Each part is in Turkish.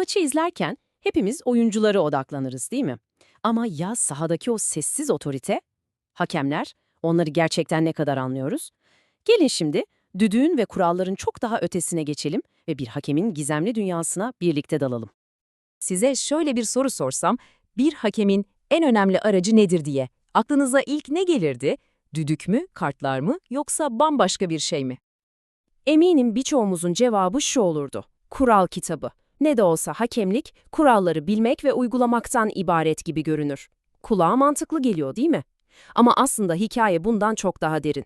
maçı izlerken hepimiz oyunculara odaklanırız değil mi? Ama ya sahadaki o sessiz otorite? Hakemler, onları gerçekten ne kadar anlıyoruz? Gelin şimdi düdüğün ve kuralların çok daha ötesine geçelim ve bir hakemin gizemli dünyasına birlikte dalalım. Size şöyle bir soru sorsam, bir hakemin en önemli aracı nedir diye. Aklınıza ilk ne gelirdi? Düdük mü, kartlar mı yoksa bambaşka bir şey mi? Eminim birçoğumuzun cevabı şu olurdu. Kural kitabı. Ne de olsa hakemlik, kuralları bilmek ve uygulamaktan ibaret gibi görünür. Kulağa mantıklı geliyor değil mi? Ama aslında hikaye bundan çok daha derin.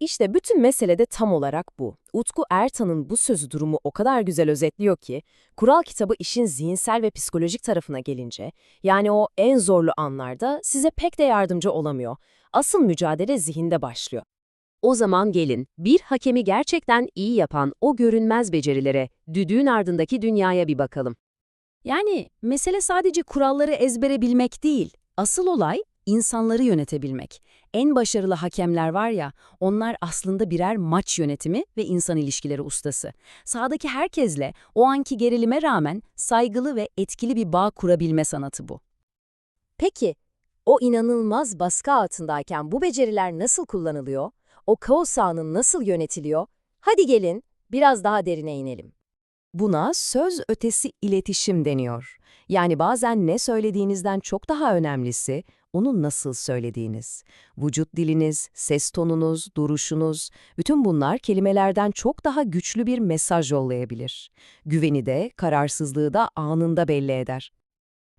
İşte bütün mesele de tam olarak bu. Utku Ertan'ın bu sözü durumu o kadar güzel özetliyor ki, kural kitabı işin zihinsel ve psikolojik tarafına gelince, yani o en zorlu anlarda size pek de yardımcı olamıyor. Asıl mücadele zihinde başlıyor. O zaman gelin, bir hakemi gerçekten iyi yapan o görünmez becerilere, düdüğün ardındaki dünyaya bir bakalım. Yani mesele sadece kuralları ezbere bilmek değil, asıl olay insanları yönetebilmek. En başarılı hakemler var ya, onlar aslında birer maç yönetimi ve insan ilişkileri ustası. Sahadaki herkesle o anki gerilime rağmen saygılı ve etkili bir bağ kurabilme sanatı bu. Peki, o inanılmaz baskı altındayken bu beceriler nasıl kullanılıyor? O kaos anı nasıl yönetiliyor? Hadi gelin biraz daha derine inelim. Buna söz ötesi iletişim deniyor. Yani bazen ne söylediğinizden çok daha önemlisi, onu nasıl söylediğiniz. Vücut diliniz, ses tonunuz, duruşunuz, bütün bunlar kelimelerden çok daha güçlü bir mesaj yollayabilir. Güveni de, kararsızlığı da anında belli eder.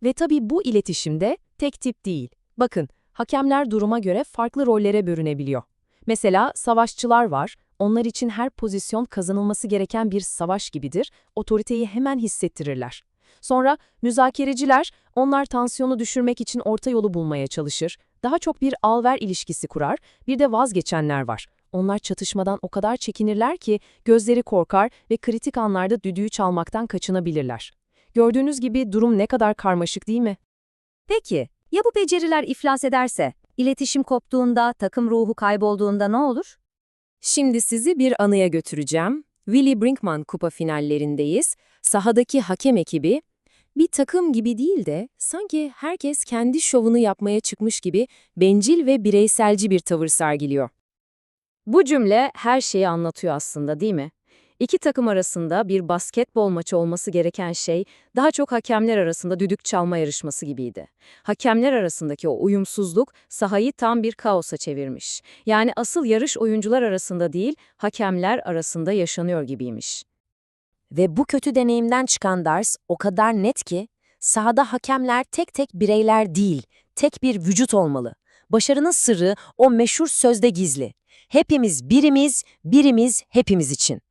Ve tabii bu iletişimde tek tip değil. Bakın, hakemler duruma göre farklı rollere bürünebiliyor. Mesela savaşçılar var, onlar için her pozisyon kazanılması gereken bir savaş gibidir, otoriteyi hemen hissettirirler. Sonra müzakereciler, onlar tansiyonu düşürmek için orta yolu bulmaya çalışır, daha çok bir al-ver ilişkisi kurar, bir de vazgeçenler var. Onlar çatışmadan o kadar çekinirler ki gözleri korkar ve kritik anlarda düdüğü çalmaktan kaçınabilirler. Gördüğünüz gibi durum ne kadar karmaşık değil mi? Peki, ya bu beceriler iflas ederse? İletişim koptuğunda, takım ruhu kaybolduğunda ne olur? Şimdi sizi bir anıya götüreceğim. Willy Brinkman Kupa finallerindeyiz. Sahadaki hakem ekibi bir takım gibi değil de sanki herkes kendi şovunu yapmaya çıkmış gibi bencil ve bireyselci bir tavır sergiliyor. Bu cümle her şeyi anlatıyor aslında değil mi? İki takım arasında bir basketbol maçı olması gereken şey daha çok hakemler arasında düdük çalma yarışması gibiydi. Hakemler arasındaki o uyumsuzluk sahayı tam bir kaosa çevirmiş. Yani asıl yarış oyuncular arasında değil, hakemler arasında yaşanıyor gibiymiş. Ve bu kötü deneyimden çıkan ders o kadar net ki, sahada hakemler tek tek bireyler değil, tek bir vücut olmalı. Başarının sırrı o meşhur sözde gizli. Hepimiz birimiz, birimiz hepimiz için.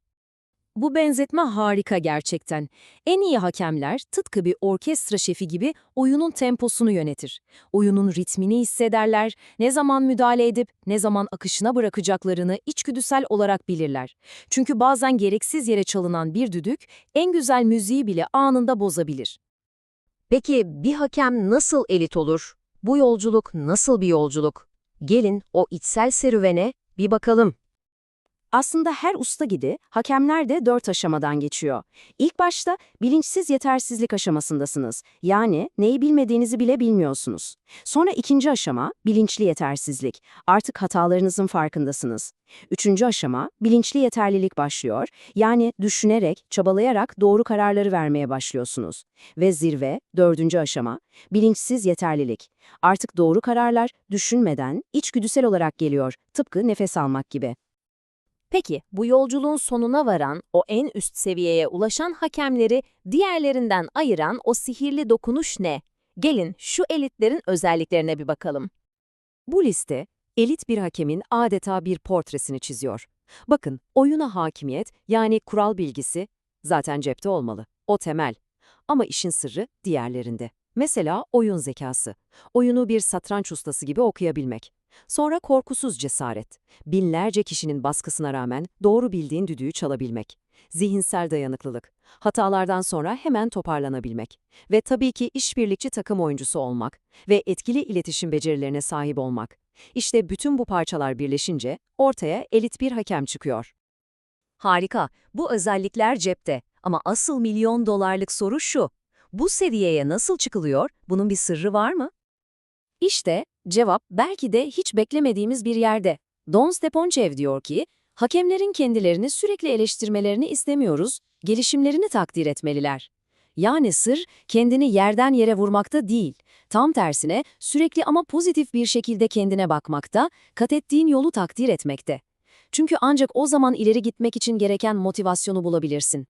Bu benzetme harika gerçekten. En iyi hakemler tıpkı bir orkestra şefi gibi oyunun temposunu yönetir. Oyunun ritmini hissederler, ne zaman müdahale edip ne zaman akışına bırakacaklarını içgüdüsel olarak bilirler. Çünkü bazen gereksiz yere çalınan bir düdük en güzel müziği bile anında bozabilir. Peki bir hakem nasıl elit olur? Bu yolculuk nasıl bir yolculuk? Gelin o içsel serüvene bir bakalım. Aslında her usta gibi hakemler de dört aşamadan geçiyor. İlk başta bilinçsiz yetersizlik aşamasındasınız. Yani neyi bilmediğinizi bile bilmiyorsunuz. Sonra ikinci aşama bilinçli yetersizlik. Artık hatalarınızın farkındasınız. Üçüncü aşama bilinçli yeterlilik başlıyor. Yani düşünerek, çabalayarak doğru kararları vermeye başlıyorsunuz. Ve zirve, dördüncü aşama, bilinçsiz yeterlilik. Artık doğru kararlar düşünmeden, içgüdüsel olarak geliyor, tıpkı nefes almak gibi. Peki bu yolculuğun sonuna varan, o en üst seviyeye ulaşan hakemleri diğerlerinden ayıran o sihirli dokunuş ne? Gelin şu elitlerin özelliklerine bir bakalım. Bu liste, elit bir hakemin adeta bir portresini çiziyor. Bakın, oyuna hakimiyet, yani kural bilgisi zaten cepte olmalı. O temel. Ama işin sırrı diğerlerinde. Mesela oyun zekası. Oyunu bir satranç ustası gibi okuyabilmek. Sonra korkusuz cesaret. Binlerce kişinin baskısına rağmen doğru bildiğin düdüğü çalabilmek. Zihinsel dayanıklılık. Hatalardan sonra hemen toparlanabilmek. Ve tabii ki işbirlikçi takım oyuncusu olmak ve etkili iletişim becerilerine sahip olmak. İşte bütün bu parçalar birleşince ortaya elit bir hakem çıkıyor. Harika, bu özellikler cepte. Ama asıl milyon dolarlık soru şu. Bu seviyeye nasıl çıkılıyor? Bunun bir sırrı var mı? İşte cevap belki de hiç beklemediğimiz bir yerde. Don Steponchev diyor ki, hakemlerin kendilerini sürekli eleştirmelerini istemiyoruz, gelişimlerini takdir etmeliler. Yani sır kendini yerden yere vurmakta değil, tam tersine sürekli ama pozitif bir şekilde kendine bakmakta, kat ettiğin yolu takdir etmekte. Çünkü ancak o zaman ileri gitmek için gereken motivasyonu bulabilirsin.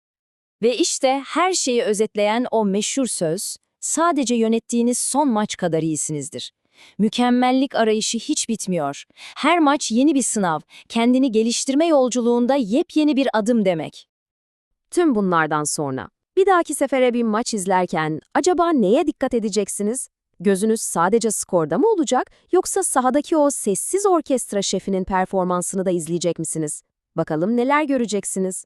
Ve işte her şeyi özetleyen o meşhur söz, sadece yönettiğiniz son maç kadar iyisinizdir. Mükemmellik arayışı hiç bitmiyor. Her maç yeni bir sınav, kendini geliştirme yolculuğunda yepyeni bir adım demek. Tüm bunlardan sonra, bir dahaki sefere bir maç izlerken acaba neye dikkat edeceksiniz? Gözünüz sadece skorda mı olacak yoksa sahadaki o sessiz orkestra şefinin performansını da izleyecek misiniz? Bakalım neler göreceksiniz?